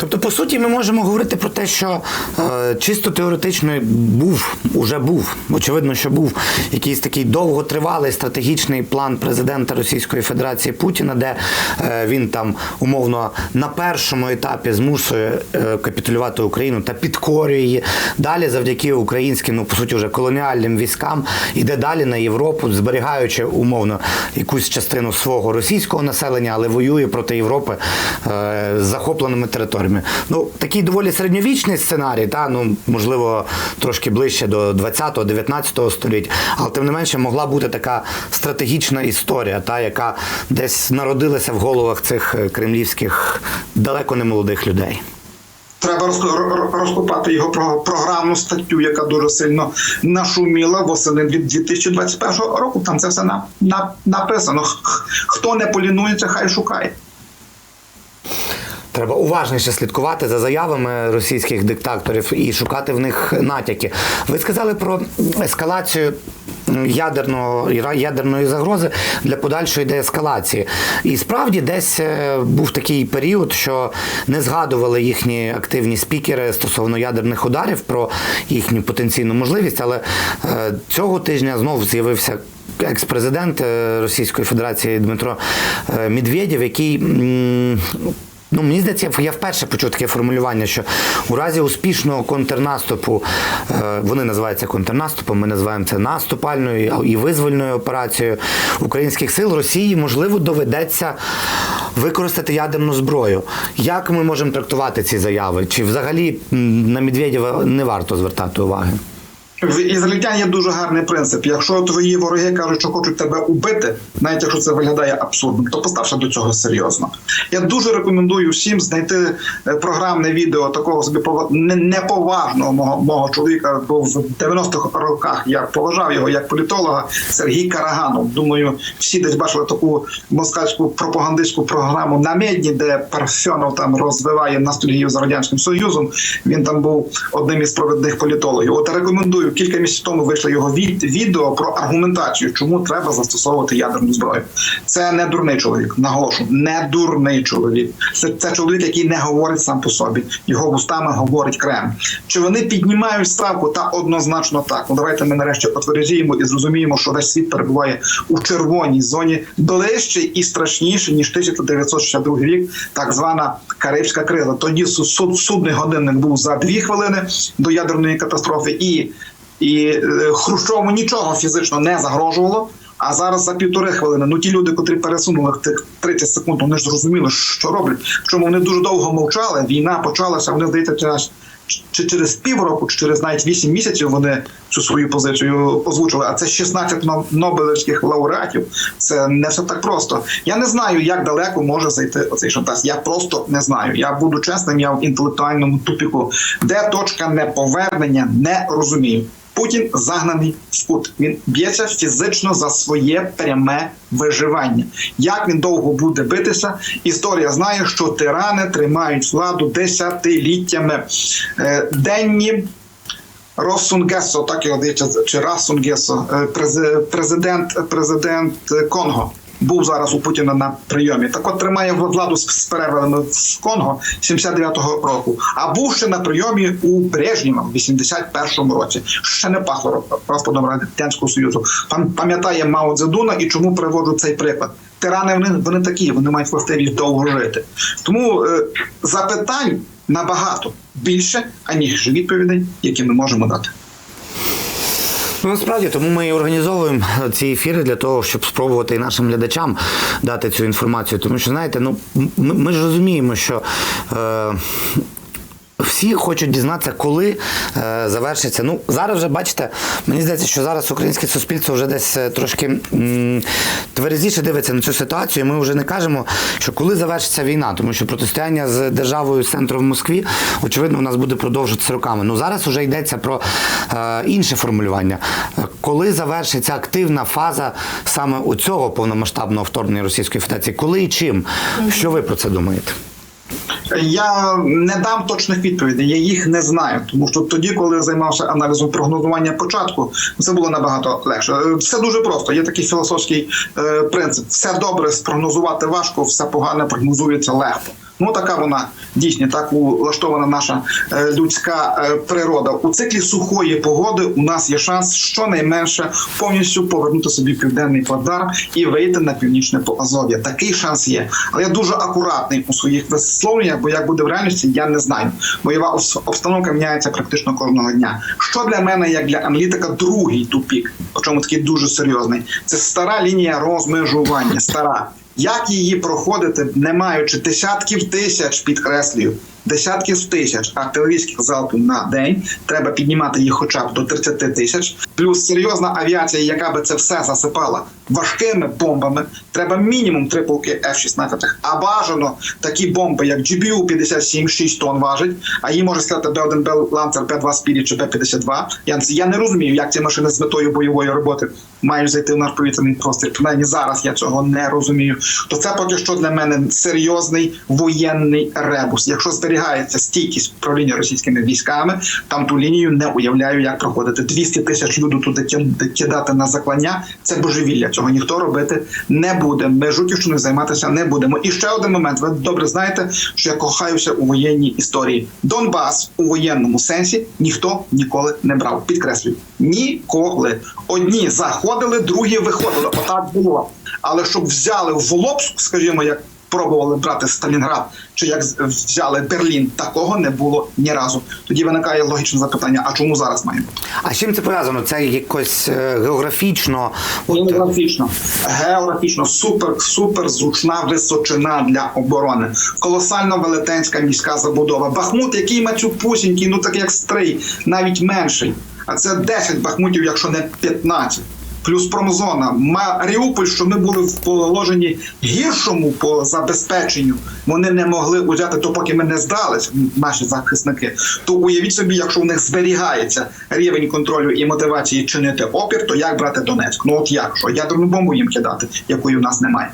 Тобто, по суті, ми можемо говорити про те, що е, чисто теоретично був, уже був, очевидно, що був якийсь такий довготривалий стратегічний план президента Російської Федерації Путіна, де е, він там умовно на першому етапі змушує е, капітулювати Україну та підкорює її. Далі, завдяки українським, ну по суті, вже колоніальним військам, іде далі на Європу, зберігаючи умовно якусь частину свого російського населення, але воює проти Європи е, захопленими територіями. Ну такий доволі середньовічний сценарій, та ну можливо трошки ближче до 20-19 століття, але тим не менше могла бути така стратегічна історія, та яка десь народилася в головах цих е, кремлівських далеко не молодих людей. Треба розкопати його програмну статтю, яка дуже сильно нашуміла восени 2021 року. Там це все на, на, написано. Хто не полінується, хай шукає. Треба уважніше слідкувати за заявами російських диктаторів і шукати в них натяки. Ви сказали про ескалацію ядерного ядерної загрози для подальшої деескалації. І справді десь е, був такий період, що не згадували їхні активні спікери стосовно ядерних ударів про їхню потенційну можливість, але е, цього тижня знов з'явився екс-президент е, Російської Федерації Дмитро Медведєв, який. Ну, мені здається, я вперше почув таке формулювання, що у разі успішного контрнаступу, е, вони називаються контрнаступом, ми називаємо це наступальною і визвольною операцією українських сил Росії, можливо, доведеться використати ядерну зброю. Як ми можемо трактувати ці заяви? Чи взагалі на Медведєва не варто звертати уваги? В ізраїльтян є дуже гарний принцип. Якщо твої вороги кажуть, що хочуть тебе убити, навіть якщо це виглядає абсурдним, то постався до цього серйозно. Я дуже рекомендую всім знайти е, програмне відео такого собі пова- неповажного мого, мого чоловіка, бо в 90-х роках я поважав його як політолога Сергій Караганов. Думаю, всі десь бачили таку москальську пропагандистську програму на медні, де Парфьонов там розвиває ностальгію за радянським союзом. Він там був одним із провідних політологів. От рекомендую кілька місяців тому вийшло його від відео про аргументацію, чому треба застосовувати ядерну зброю. Це не дурний чоловік. Наголошу, не дурний чоловік. Це, це чоловік, який не говорить сам по собі. Його вустами говорить Кремль. Чи вони піднімають ставку? Та однозначно так. Ну давайте ми нарешті потвердіємо і зрозуміємо, що весь світ перебуває у червоній зоні ближче і страшніше ніж 1962 рік, так звана Карибська криза. Тоді су- суд, судний годинник був за дві хвилини до ядерної катастрофи, і, і е, Хрущову нічого фізично не загрожувало. А зараз за півтори хвилини. Ну ті люди, котрі пересунули тих 30 секунд, вони ж зрозуміли, що роблять. Причому вони дуже довго мовчали. Війна почалася. Вони здається, чи через півроку, чи через навіть 8 місяців вони цю свою позицію озвучили. А це 16 но- нобелівських лауреатів. Це не все так просто. Я не знаю, як далеко може зайти оцей шантаж. Я просто не знаю. Я буду чесним, я в інтелектуальному тупіку. Де точка неповернення, не розумію. Путін загнаний в кут. Він б'ється фізично за своє пряме виживання. Як він довго буде битися? Історія знає, що тирани тримають владу десятиліттями. Е, Денні Росунгесо, так його дивиться, чи Расунгесо, е, президент, президент Конго. Був зараз у Путіна на прийомі. Так от тримає владу з з в Конго 79-го року. А був ще на прийомі у Брежнєва в 81-му році. Ще не пахло розпадом Радянського Союзу. Пам- Пам'ятає Мао Цзедуна і чому приводжу цей приклад. Тирани вони, вони такі, вони мають властивість довго жити. Тому е, запитань набагато більше, аніж відповідей, які ми можемо дати. Ну, насправді, тому ми і організовуємо ці ефіри для того, щоб спробувати і нашим глядачам дати цю інформацію. Тому що, знаєте, ну ми, ми ж розуміємо, що. Е, всі хочуть дізнатися, коли е, завершиться. Ну зараз вже бачите, мені здається, що зараз українське суспільство вже десь е, трошки м, тверезіше дивиться на цю ситуацію. Ми вже не кажемо, що коли завершиться війна, тому що протистояння з державою з центру в Москві, очевидно, у нас буде продовжуватися роками. Ну зараз вже йдеться про е, інше формулювання. Коли завершиться активна фаза саме у цього повномасштабного вторгнення Російської Федерації, коли і чим? Що ви про це думаєте? Я не дам точних відповідей, я їх не знаю. Тому що тоді, коли я займався аналізом прогнозування початку, це було набагато легше. Е, Все дуже просто. Є такий філософський е, принцип: все добре спрогнозувати важко, все погане прогнозується легко. Ну така вона дійсно так влаштована наша е, людська е, природа. У циклі сухої погоди у нас є шанс щонайменше повністю повернути собі південний плацдарм і вийти на північне Поазов'я. Такий шанс є. Але я дуже акуратний у своїх висловленнях, бо як буде в реальності, я не знаю. Бойова обстановка міняється практично кожного дня. Що для мене, як для аналітика, другий тупік, причому такий дуже серйозний. Це стара лінія розмежування. Стара. Як її проходити, не маючи десятків тисяч, підкреслюю, десятків тисяч артилерійських залпів на день, треба піднімати їх хоча б до 30 тисяч. Плюс серйозна авіація, яка би це все засипала важкими бомбами. Треба мінімум три полки F-16, а бажано такі бомби, як GBU 57 6 тонн важить, а її може сказати Б1 Б Ланцер, Б2 Spirit чи Б-52. Я, я не розумію, як ці машини з метою бойової роботи мають зайти в наш повітряний простір. Принаймні зараз я цього не розумію. То це поки що для мене серйозний воєнний ребус. Якщо зберігається стійкість управління російськими військами, там ту лінію не уявляю, як проходити. 200 тисяч людей туди кидати на заклання. Це божевілля. Цього ніхто робити не буде. Ми жутівщиною займатися не будемо. І ще один момент. Ви добре знаєте, що я кохаюся у воєнній історії. Донбас у воєнному сенсі ніхто ніколи не брав. Підкреслюю, ніколи. Одні заходили, другі виходили. Отак було. Але щоб взяли в лоб, скажімо, як пробували брати Сталінград, чи як взяли Берлін, такого не було ні разу. Тоді виникає логічне запитання: а чому зараз маємо? А з чим це пов'язано? Це якось е, географічно. Географічно, географічно супер, супер зручна височина для оборони. Колосально велетенська міська забудова. Бахмут, який мацюпусінький, ну так як стрий, навіть менший. А це 10 бахмутів, якщо не 15. Плюс промзона. Маріуполь, що ми були в положенні гіршому по забезпеченню, вони не могли узяти, то поки ми не здались, наші захисники. То уявіть собі, якщо у них зберігається рівень контролю і мотивації чинити опір, то як брати Донецьк? Ну от як що? Ядерну бомбу їм кидати, якої у нас немає.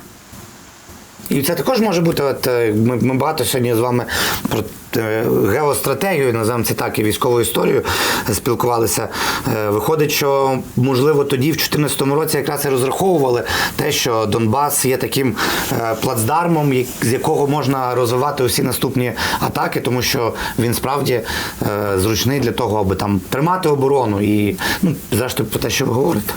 І це також може бути. От е, ми, ми багато сьогодні з вами про е, геостратегію, називаємо це так, і військову історію спілкувалися. Е, Виходить, що можливо тоді, в 2014 році, якраз і розраховували те, що Донбас є таким плацдармом, з якого можна розвивати усі наступні атаки, тому що він справді зручний для того, аби там тримати оборону і ну, зрештою про те, що ви говорите.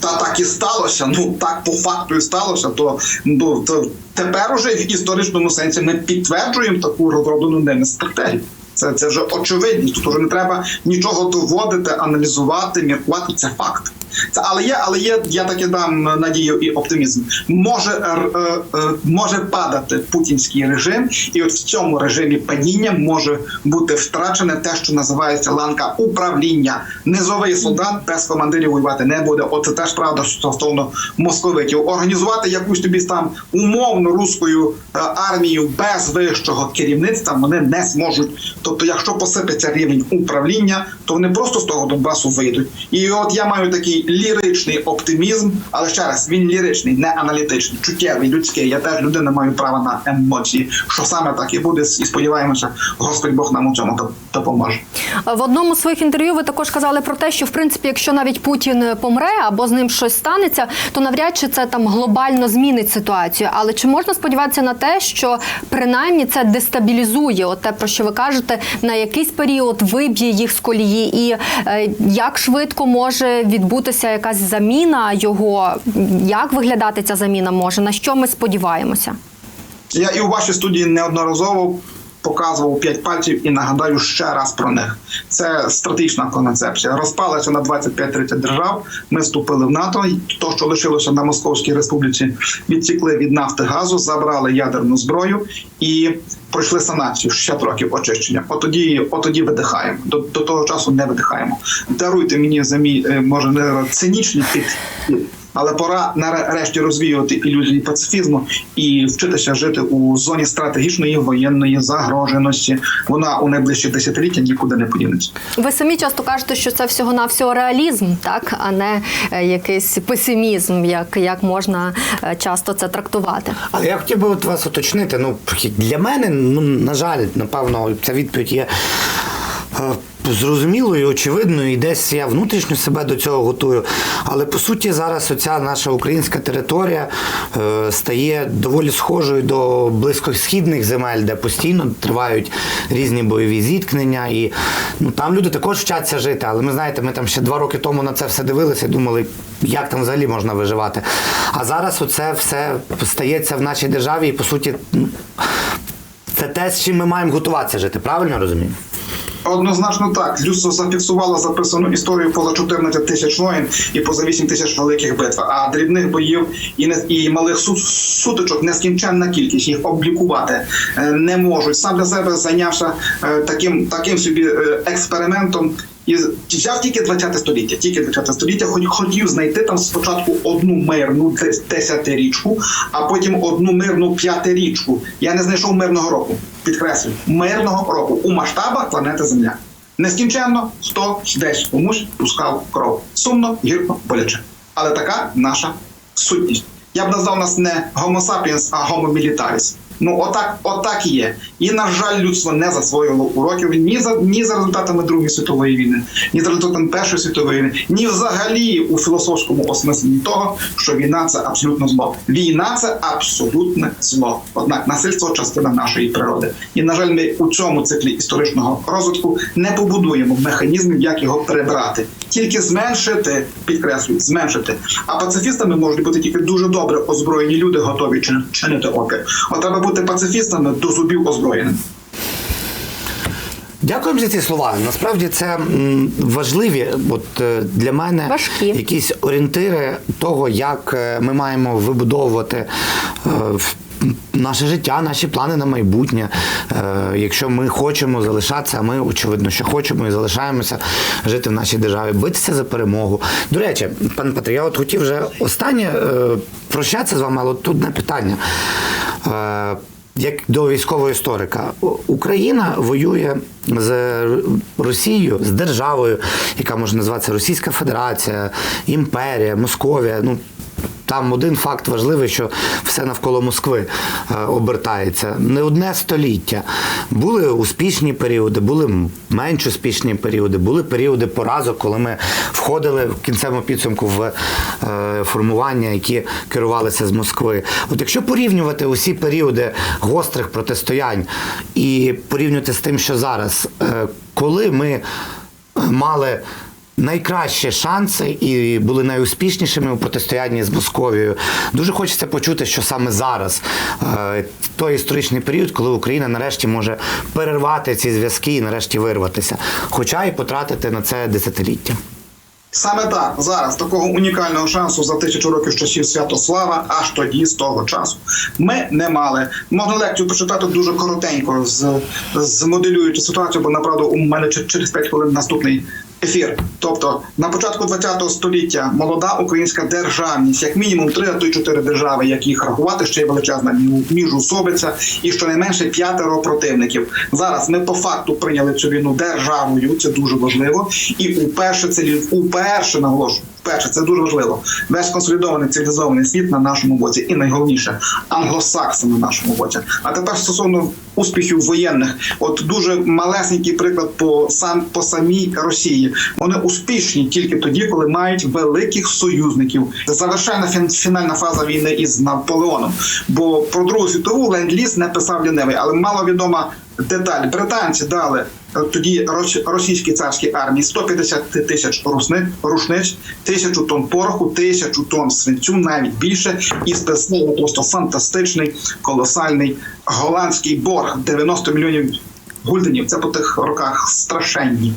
Та так і сталося. Ну так по факту і сталося. То, ну, то тепер уже в історичному сенсі ми підтверджуємо таку розроблену ними стратегію. Це, це вже очевидність. Тут вже не треба нічого доводити, аналізувати, міркувати. Це факт. Це але є, але є. Я таки дам надію і оптимізм. Може р- е, е, може падати путінський режим, і от в цьому режимі падіння може бути втрачене те, що називається ланка управління. Низовий солдат без командирів воювати не буде. От це теж правда стосовно московитів. Організувати якусь тобі там умовно руською е, армію без вищого керівництва вони не зможуть. Тобто, якщо посипеться рівень управління, то вони просто з того Донбасу вийдуть. І от я маю такий ліричний оптимізм, але ще раз він ліричний, не аналітичний, чуттєвий, людський. Я теж людина маю право на емоції. Що саме так і буде, і сподіваємося, Господь Бог нам у цьому доп- допоможе. В одному з своїх інтерв'ю ви також казали про те, що в принципі, якщо навіть Путін помре або з ним щось станеться, то навряд чи це там глобально змінить ситуацію. Але чи можна сподіватися на те, що принаймні це дестабілізує от те, про що ви кажете, на якийсь період виб'є їх з колії, і е, як швидко може відбутися якась заміна його? Як виглядати ця заміна може? На що ми сподіваємося? Я і у вашій студії неодноразово показував п'ять пальців і нагадаю ще раз про них. Це стратегічна концепція. Розпалася на 25-30 держав. Ми вступили в НАТО. То, що лишилося на Московській республіці, відсікли від нафти газу, забрали ядерну зброю і пройшли санацію 60 років очищення. Отоді, отоді видихаємо. До, до того часу не видихаємо. Даруйте мені за мій е, може не цинічний підхід. Але пора нарешті розвіювати ілюзії пацифізму і вчитися жити у зоні стратегічної воєнної загроженості. Вона у найближчі десятиліття нікуди не подінеться. Ви самі часто кажете, що це всього навсього реалізм, так а не е, якийсь песимізм, як, як можна е, часто це трактувати. Але я хотів би от вас уточнити. Ну для мене, ну на жаль, напевно, ця відповідь є. Е, зрозумілою, очевидною, і десь я внутрішньо себе до цього готую. Але по суті, зараз оця наша українська територія е, стає доволі схожою до близькосхідних земель, де постійно тривають різні бойові зіткнення. І ну, там люди також вчаться жити. Але ми знаєте, ми там ще два роки тому на це все дивилися і думали, як там взагалі можна виживати. А зараз оце все стається в нашій державі, і по суті, ну, це те, з чим ми маємо готуватися жити. Правильно розумію? Однозначно так. Людство зафіксувало записану історію поза 14 тисяч воїн і поза 8 тисяч великих битв. А дрібних боїв і не і малих сут, сутичок нескінченна кількість їх облікувати е, не можуть. Сам для себе зайнявся е, таким таким собі е, експериментом. І взяв тільки 20 століття, тільки 20 століття, хоч хотів знайти там спочатку одну мирну десятирічку, а потім одну мирну п'ятирічку. Я не знайшов мирного року. Підкреслюю, мирного року у масштабах планети Земля. Нескінченно хто десь комусь пускав кров. Сумно, гірко, боляче. Але така наша сутність. Я б назвав нас не Homo sapiens, а Homo militaris. Ну, отак, отак і є. І, на жаль, людство не засвоїло уроків ні за ні за результатами Другої світової війни, ні за результатами Першої світової війни, ні взагалі у філософському осмисленні того, що війна це абсолютно зло. Війна це абсолютне зло. Однак насильство частина нашої природи. І, на жаль, ми у цьому циклі історичного розвитку не побудуємо механізмів, як його прибрати. Тільки зменшити, підкреслюю, зменшити. А пацифістами можуть бути тільки дуже добре озброєні люди, готові чинити опір. От треба бути пацифістами до зубів озброєними. Дякуємо за ці слова. Насправді це важливі от, е, для мене Важкі. якісь орієнтири того, як е, ми маємо вибудовувати е, наше життя, наші плани на майбутнє. Е, Якщо ми хочемо залишатися, а ми очевидно, що хочемо і залишаємося жити в нашій державі, битися за перемогу. До речі, пан Петро, я от хотів вже останнє е, прощатися з вами, але тут одне питання. Е, як до військового історика, Україна воює з Росією, з державою, яка може називатися Російська Федерація, Імперія, Московія. Ну там один факт важливий, що все навколо Москви е, обертається. Не одне століття. Були успішні періоди, були менш успішні періоди, були періоди поразок, коли ми входили в кінцевому підсумку в е, формування, які керувалися з Москви. От якщо порівнювати усі періоди гострих протистоянь і порівнювати з тим, що зараз, е, коли ми мали найкращі шанси і були найуспішнішими у протистоянні з Московією. Дуже хочеться почути, що саме зараз е, той історичний період, коли Україна нарешті може перервати ці зв'язки і нарешті вирватися, хоча і потратити на це десятиліття. Саме так зараз такого унікального шансу за тисячу років часів Святослава, аж тоді з того часу. Ми не мали. Можна лекцію прочитати дуже коротенько, з, змоделюючи ситуацію, бо направду у мене чер- через 5 хвилин наступний ефір. Тобто на початку ХХ століття молода українська державність, як мінімум три, а то й чотири держави, як їх рахувати, ще є величезна мі- міжусобиця, і щонайменше п'ятеро противників. Зараз ми по факту прийняли цю війну державою. Це дуже важливо. І уперше це уперше наголошую. Вперше це дуже важливо. Весь консолідований цивілізований світ на нашому боці, і найголовніше англосакси на нашому боці. А тепер стосовно успіхів воєнних, от дуже малесенький приклад по сам по самій Росії. Вони успішні тільки тоді, коли мають великих союзників. Це завершальна фін- фінальна фаза війни із Наполеоном. Бо про Другу світову ленд-ліз не писав лінивий, але маловідома деталь. Британці дали тоді рос- російській царській армії 150 тисяч рушниць, рушниць, тисячу тонн пороху, тисячу тонн свинцю, навіть більше, і спеціально просто фантастичний колосальний голландський борг 90 мільйонів гульденів. Це по тих роках страшенні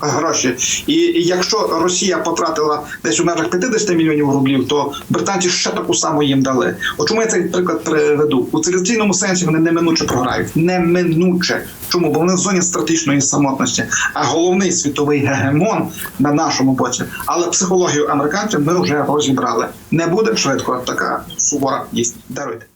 гроші. І, якщо Росія потратила десь у межах 50 мільйонів рублів, то британці ще таку саму їм дали. От чому я цей приклад приведу? У цивілізаційному сенсі вони неминуче програють. Неминуче. Чому? Бо вони в зоні стратегічної самотності. А головний світовий гегемон на нашому боці. Але психологію американців ми вже розібрали. Не буде швидко така сувора дійсність. Даруйте.